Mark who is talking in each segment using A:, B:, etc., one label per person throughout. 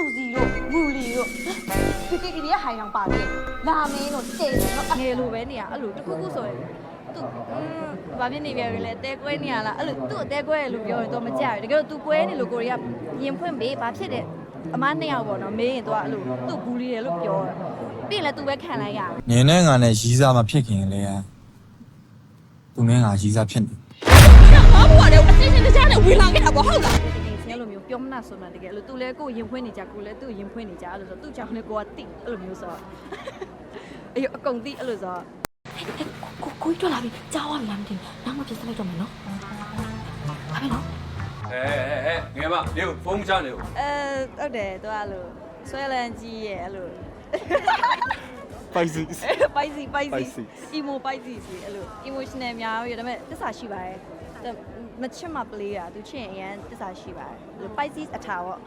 A: စုစီတို့မူလီတို့ဒီကိကိတွေကဟိုင်အောင်ပါလေလာမင်းတို့တေစင်တို့ငယ်လိုပဲနေရအဲ့လိုတစ်ခုခုဆိုရင်သူဘာဖြစ်နေပြန်ပြီလဲတဲကွဲနေရလားအဲ့လိုသူ့အတဲကွဲရလို့ပြောရင်တော့မကြရဘူးတကယ်လို့ तू ကွဲနေလို့ကိုရီးယားရင်ဖွင့်ပေးဘာဖြစ်တယ်အမနှစ်ယောက်ပေါ့နော်မင်းရင်တော့အဲ့လိုသူ့ဘူးလီရလို့ပြောတာပြီးရင်လည်း तू ပဲခံလိုက်ရ
B: တယ်ငင်းနဲ့ငါနဲ့ရီးစားမဖြစ်ခင်လေသူနဲ့ငါရီးစားဖြစ်နေ
A: ဟာဘာလို့လဲ ပြောမနာဆိုမှတကယ်အဲ့လို तू လဲကိုယ်ရင်ဖွင့်နေကြကိုယ်လဲသူ့ရင်ဖွင့်နေကြအဲ့လိုဆိုသူ့ကြောင့်လဲကိုကတိအဲ့လိုမျိုးဆိုတော့အေးအကုန်တိအဲ့လိုဆိုတော့
C: ကိုကိုကြီးထွက်လာပြီကြားသွားပြီလားမသိဘူးနောက်မှပြစ်စလိုက်တော့မယ်နော်ဟာမယ်နော်
D: အဲအဲအဲငယ်မနေဖုန်းချနေဦး
A: အဲဟုတ်တယ်သူကအဲ့လိုဆွဲလန်းကြီးရဲ့အဲ့လို
B: ပိုက်စီ
A: ပိုက်စီပိုက်စီ
B: Spicy
A: emo ပိုက်စီစီအဲ့လို emotional များရဒါပေမဲ့တစ္ဆာရှိပါတယ်ဒါ မချစ်မပလေးတာသူချစ်ရင်အရန်တစ္ဆာရှိပါတယ်အဲ့လိုပိုက်စီအထာပေါ့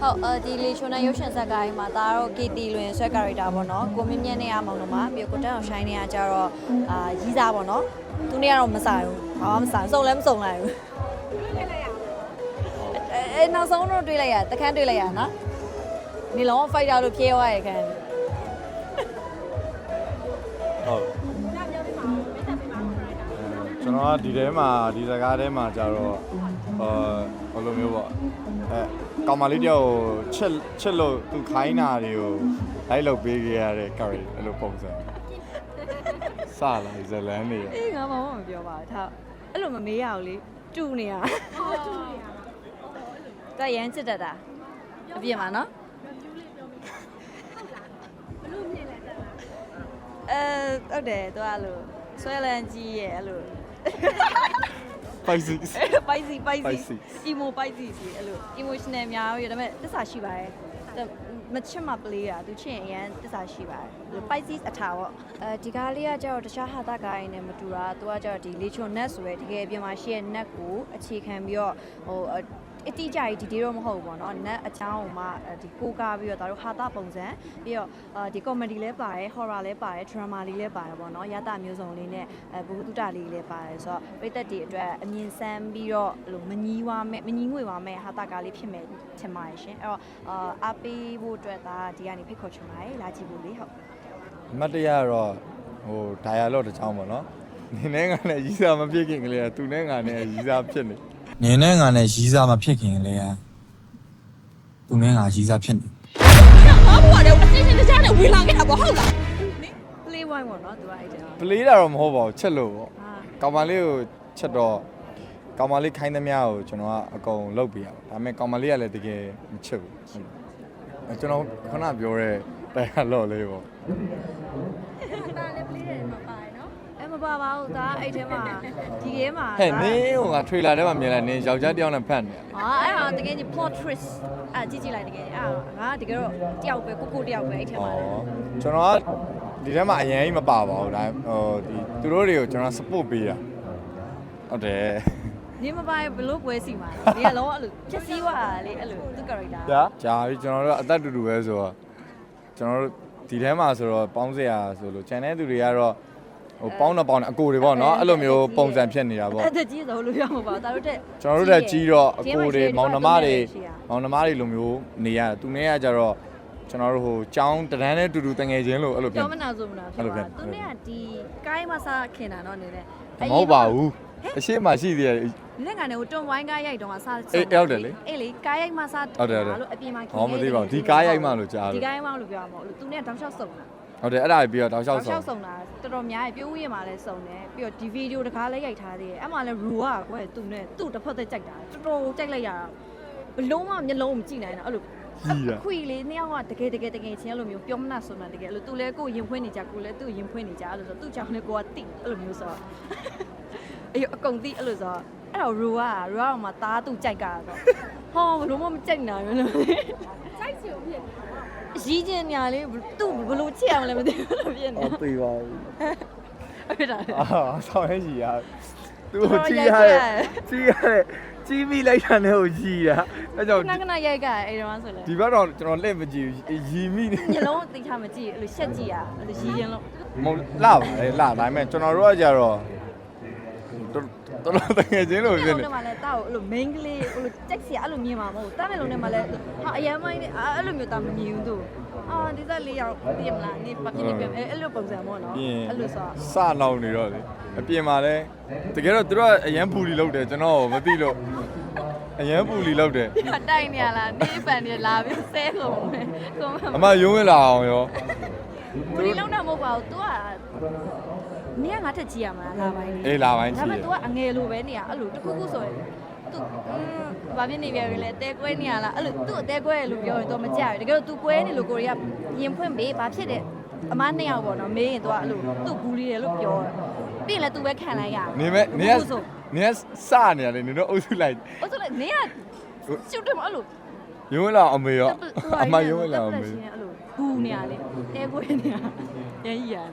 A: ဟုတ်အဲဒီလီချိုနာရုပ်ရှင်ဇာတ်ကားကြီးမှာဒါကတော့ KT လွင်ဆွဲ character ပေါ့နော်ကိုမြင့်မြင့်နဲ့ရမောင်တို့မှာပြီးတော့ကိုတန်းအောင်ရှိုင်းနေရကြတော့အာရီးစားပေါ့နော်သူနေကတော့မဆိုင်ဘူးဘာမှမဆိုင်စုံလည်းမစုံလိုက်ဘူးအဲအဲနောက်ဆုံးတော့တွေးလိုက်ရတခန်းတွေးလိုက်ရနော်နေလုံး fighter လို့ဖြဲသွားရခံ
E: ဟုတ်ကျွန်တော်ကဒီထဲမှာဒီစကားထဲမှာကြတော့ဟိုဘယ်လိုမျိုးပေါ့အဲကောင်မလေးတယောက်ကိုချစ်ချစ်လို့သူခိုင်းတာတွေကိုလိုက်လုပ်ပေးခဲ့ရတဲ့ character အဲ့လိုပုံစံစလာဇလန်နေရ
A: အေးငါမှမပြောပါဘူးထားအဲ့လိုမမေးရဘူးလေတူနေရဟုတ်တူနေရတော့ရမ်းချစ်တတ်တာအပြစ်မှာနော် အဲဟုတ်တယ်သူကအဲ့လိုဆွဲလန်းကြီးရဲ့အဲ့လို
E: ပိုက်စီ
A: ပိုက်စီပိုက်စီ
E: Spicy
A: emo ပိုက်စီစီအဲ့လို emotional များရဒါပေမဲ့တစ္ဆာရှိပါတယ်ဒါမချစ်မပလေးတာသူချစ်ရင်အရန်တစ္ဆာရှိပါတယ်အဲ့လိုပိုက်စီအထာပေါ့အဲဒီကားလေးကကျတော့တခြားဟာတာကားရင်းနဲ့မတူတာသူကကျတော့ဒီလေချုံနက်ဆိုရယ်တကယ်အပြင်မှာရှိရဲ့နက်ကိုအခြေခံပြီးတော့ဟို အတိအကျကြီးဒီဒီတော့မဟုတ်ဘူးပေါ့နော်နက်အချောင်းကိုမှဒီကိုကားပြီးတော့ဒါတို့ဟာတာပုံစံပြီးတော့ဒီ comedy လည်းပါတယ် horror လည်းပါတယ် drama လေးလည်းပါတယ်ပေါ့နော်ရတမျိုးစုံလေးနဲ့အဲဘူတုတလေးလည်းပါတယ်ဆိုတော့ပိသက်တွေအတွက်အမြင်ဆန်းပြီးတော့အဲ့လိုမညီးဝါမဲ့မညီးငွေပါမဲ့ဟာတာကားလေးဖြစ်မယ်ထင်ပါတယ်ရှင်အဲ့တော့အာအားပေးဖို့အတွက်ဒါဒီကနေဖိတ်ခေါ်ချင်ပါတယ်လာကြည့်ဖို့လေဟုတ်
E: အမတ်တရကတော့ဟို dialogue တစ်ချောင်းပေါ့နော်နင်းနဲ့ငါနဲ့ရီးစားမဖြစ်ခင်ကလေးကသူနဲ့ငါနဲ့ရီးစားဖြစ်နေ
B: နင်းနဲ့ငါနဲ့ရီးစားမဖြစ်ခင်လေဟာသူနဲ့ငါရီးစားဖြစ်နေ
A: ဘာဘွားလဲအချင်းချင်းတခြားနဲ့ဝင်လာခဲ့တာပေါ့ဟုတ်လား play wine ပေါ့နော်သူကအဲ့ဒါ
E: ပလေးတာတော့မဟုတ်ပါဘူးချက်လို့ပေါ့
A: ဟာ
E: ကောင်မလေးကိုချက်တော့ကောင်မလေးခိုင်းသမျှကိုကျွန်တော်ကအကုန်လုပ်ပေးရပါဒါပေမဲ့ကောင်မလေးကလည်းတကယ်မချစ်ဘူးဟုတ်အဲကျွန်တော်ခုနပြောတဲ့တရားလော့လေးပေါ့
A: အဲမပါ ပါဘူးဒါအဲ့ထဲမှာဒီထဲမှာ
E: ဟဲ့နင်းဟိုကထွေလာထဲမှာမြင်လိုက်နင်းယောက်ျားတစ်ယောက်နဲ့ဖတ်နေတယ်
A: ဟာအဲ့ဟာတကယ်ကြီး plot twist အဲ့ကြည့်ကြည့်လိုက်တကယ်အဲ့ဟာငါတကယ်တော့တယောက်ပဲကိုကိုတယောက်ပဲအဲ့ထဲ
E: ဩ
A: မှာလေ
E: ကျွန်တော်ကဒီထဲမှာအရင်ကြီးမပါပါဘူးဒါဟိုဒီသူတို့တွေကိုကျွန်တော် support ပေးတာဟုတ်တယ်
A: နင်းမပါဘလို့ပွဲစီမှာဒီကလောအဲ့လိုဖြက်စီးသွားတာလေအဲ့လိုသူ character
E: ကြာကြာပြီကျွန်တော်တို့အသက်တူတူပဲဆိုတော့ကျွန်တော်တို့ဒီထဲမှာဆိုတော့ပေါင်းစရာဆိုလို့ခြံတဲ့သူတွေကတော့ ဟိုပေါင်းတော့ပေါင်းတယ်အကိုတွေပေါ့နော်အဲ့လိုမျိုးပုံစံဖြစ်နေတာပေါ့
A: အဲ့ဒါကြီးဆိုလို့ပြောမှာပါဒါတို့တက်
E: ကျွန်တော်တို့တက်ကြီးတော့အကိုတွေမောင်နှမတွေမောင်နှမတွေလိုမျိုးနေရတယ်သူနဲ့ကကြတော့ကျွန်တော်တို့ဟိုចောင်းတန်းနဲ့တူတူတငယ်ချင်းလို့အဲ့လိုဖြစ်
A: ပြောမနာဆိုမနာဖြစ်ပါသူနဲ့ကဒီကိုင်းမစားခင်တာတော့နေတယ်
E: မဟုတ်ပါဘူးအရှိမရှိသေးတယ်
A: လက်ကနေဟိုတွန်ဝိုင်းကားရိုက်တော့မှစား
E: အေးရောက်တယ်လေ
A: အေးလေကားရိုက်မှစား
E: ဟုတ်တယ်ဟုတ်တယ်
A: လို့အပြင်မှာခင်
E: ဟောမသိပါဘူးဒီကားရိုက်မှလို့ကြား
A: ဒီ
E: တယ်
A: ကားရိုက်မှလို့ပြောရမှာလို့သူနဲ့တောက်လျှောက်စုံတာ
E: ဟုတ်တယ်အဲ့ဒါပြီးတော့တောက်လျှောက်
A: တောက်လျှောက်
E: ဆုံး
A: စုံတာတော်တော်များရဲ့ပြိုးဝရမှာလည်းစုံတယ်ပြီးတော့ဒီဗီဒီယိုတကားလည်းရိုက်ထားသေးတယ်အဲ့မှာလည်းရူอ่ะကွယ်သူနဲ့သူ့တစ်ဖက်သက်ကြိုက်တာတော်တော်ကြိုက်လိုက်ရတာဘလုံးမမျက်လုံးမကြည့်နိုင်တာအဲ့လို
E: ကြီးတာ
A: ခွေလေးနှစ်ယောက်ကတကယ်တကယ်တကယ်ချင်းအဲ့လိုမျိုးပြောမနာဆိုမှတကယ်အဲ့လိုသူလည်းကိုယ်ရင်ဖွင့်နေကြကိုလည်းသူ့ရင်ဖွင့်နေကြအဲ့လိုဆိုသူ့ကြောင့်လည်းကိုကတိအဲ့လိုမျိုးဆိုတော့အေးအကုန်တိအဲ့လိုဆိုတော့အဲ့တော့ရူอ่ะရူอ่ะမှာတားသူကြိုက်ကြတာဆိုဟောဘလုံးမမကြိုက်နိုင်ဘူးလို့ကြိုက်စီကိုဖြစ် ရီးကျင်ညာလေးသူ့ဘလို့ချစ်အောင်လည်းမသိဘူးလို့ဖြစ်နေ
E: အော်သေးပါဘူး
A: အဲ့ဒါ
E: အာဆောင်းရရှိရသူ
A: တော်
E: ကို
A: တော်
E: ကြည့်
A: ရိုက်
E: ရ
A: ခဲ့
E: တယ်
A: ရတယ်
E: ကြည့်ရတယ်ကြီးမိလိုက်တာနဲ့ကိုကြည့်တာအဲကြောင့်
A: ခဏခဏရိုက်ကအဲ့တော့ဆိုလဲ
E: ဒီဘက်တော့ကျွန်တော်လက်မကြည့်ဘူးရီမိနေ
A: ညလုံးသိချမကြည့်အဲ့လိုရှက်ကြည့်ရအဲ့လိုရီးရင်လို့
E: မဟုတ်လာပါလေလာဒါပေမဲ့ကျွန်တော်တို့ကကြတော့ တော်တော်တော်တကယ်ချင်းလို့
A: တ
E: ဖြစ်
A: လုံး
E: နေ
A: နဲ့မှလည်းတာကိုအဲ့လို main ကလေးအဲ့လိုကြက်စီအဲ့လိုမြင်မှာမဟုတ်တာနဲ့လုံးနဲ့မှလည်းဟာအရန်မိုင်းနဲ့အဲ့လိုမျိုးတာမမြင်ဘူးသူအာဒီစားလေးရောက်တည်မလားနေပပြင်းပြင်းအဲ့လိုပုံစံပေါ့နော်
E: ပြင်
A: အဲ့လိုဆို
E: စနောက်နေတော့လေအပြင်မှာလဲတကယ်တော့သူတို့ကအရန်ပူလီလောက်တယ်ကျွန်တော်မသိလို့အရန်ပူလီလောက်တယ်
A: ဒီကတိုင်နေရလားနေပန်နေလာပြီးဆဲကုန်မယ်ကုန်
E: အမရုံးဝင်လာအောင်ရော
A: ဘူးဒီလုံးတော့မဟုတ်ပါဘူး तू က နေကငါတက်ကြည့်ရမှာလာပိုင်း
E: အေးလာပိုင်း
A: ဒါ
E: ရှိ
A: ပေ
E: ရ
A: မဲ့ तू ကအငယ်လိုပဲနေရအဲ့လိုတစ်ခုခုဆိုရင် तू ဘာဖြစ်နေပြန်ပြီလဲတဲကွဲနေရလားအဲ့လို तू အတဲကွဲရလို့ပြောရင် तू မကြဘူးတကယ်လို့ तू ကွဲနေလို့ကိုရီးယားရင်ဖွင့်ပေးဘာဖြစ်တယ်အမနှစ်ယောက်ပေါ့နော်မေးရင် तू ကအဲ့လို तू ဘူးလီတယ်လို့ပြောတယ်ပြီးရင်လည်း तू ပဲခံလိုက်ရ
E: နေမဲ့နေက
A: အခုဆို
E: နေကစနေရတယ်နေတော့အုပ်စုလိုက်
A: အဲ့ဆိုလည်းနေကရှုပ်တယ်မအဲ့လို
E: ရုံးဝင်လာအမေရောအမရုံးဝင်လာအမေ
A: အဲ့လိုဘူးနေရလေတဲကွဲနေရ ရန်ရန်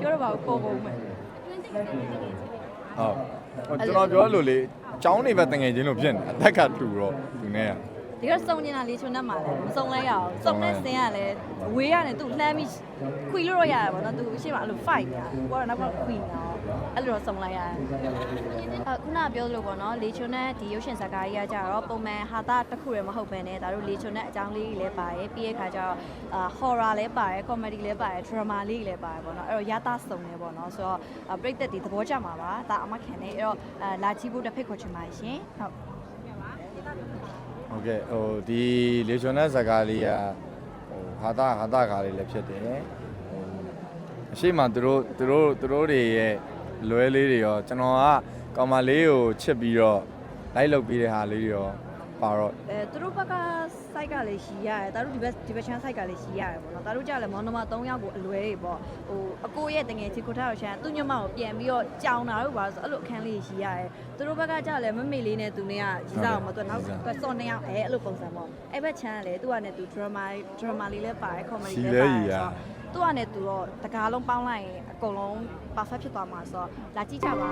A: ပြောတော့ပါဘူးပေါ်ကုန်မယ်
E: ဟုတ်ကျွန်တော်ပြောလို့လေចောင်းနေပဲတငယ်ချင်းလို့ဖြစ်နေအသက်ကတူတော့သူနဲ့က
A: ဒီကစုံနေတာလေးချွန်းတတ်မှာလဲမစုံလဲရအောင်စုံတဲ့စင်ကလည်းအဝေးရတယ်သူ့လှမ်းပြီးခွီလို့ရရတယ်ပေါ့နော်သူအရှိမအဲ့လို fight ညာကိုကတော့နောက်ကခွီညာအဲ့လိုတော့စုံလိုက်ရတယ်အခုနပြောလို့ပေါ့နော်လေချွန်းတဲ့ဒီရုပ်ရှင်ဇာတ်ကားကြီးကကြတော့ပုံမှန်ဟာတာတစ်ခုတည်းမဟုတ်ဘဲနဲ့ဒါတို့လေချွန်းတဲ့အကြောင်းလေးတွေလည်းပါတယ်ပြီးရဲ့ခါကျတော့အာ horror လည်းပါတယ် comedy လည်းပါတယ် drama လေးတွေလည်းပါတယ်ပေါ့နော်အဲ့တော့ရတာစုံနေပေါ့နော်ဆိုတော့ပရိသတ်ဒီသဘောကျမှာပါဒါအမခံနေအဲ့တော့အာလာကြည့်ဖို့တစ်ဖိတ်ခေါ်ချင်ပါရှင်ဟုတ်
E: ဟုတ်ကဲ့ဟိုဒီလေချွန်တဲ့ဇာကားလေးကဟိုဟာတာဟာတာကားလေးလည်းဖြစ်တယ်ဟိုအရှိမသူတို့သူတို့သူတို့တွေရဲ့လွဲလေးတွေရောကျွန်တော်ကကောင်မလေးကိုချစ်ပြီးတော့လိုက်လုပ်ပြီးတဲ့ဟာလေးတွေရောပါတော့
A: အဲသူတို့ဘက်က site ကလည်းရှိရတယ်ဒါတို့ဒီဘက်ဒီဘက်ချမ်း site ကလည်းရှိရတယ်ပေါ့နော်ဒါတို့ကြလည်းမောင်နှမ3ယောက်ကိုအလွဲတွေပေါ့ဟိုအကိုရဲ့တငယ်ချင်းကိုထားတော့ရှမ်းသူညမကိုပြန်ပြီးတော့ကြောင်တာတို့ပါဆိုအဲ့လိုအခန်းလေးရှိရတယ်သူတို့ဘက်ကကြလည်းမမေလေးနဲ့သူနဲ့ကရီစားအောင်မသူနောက်စော်နေအောင်အဲအဲ့လိုပုံစံပေါ့အဲ့ဘက်ချမ်းကလည်းသူကလည်းသူ drama drama လေးလည်းပါတယ် comedy လည်းပါတယ်ဆိုတော့သူကလည်းသူတော့တကားလုံးပေါင်းလိုက်ရင်အကုန်လုံး perfect ဖြစ်သွားမှာဆိုတော့လာကြည့်ကြပါ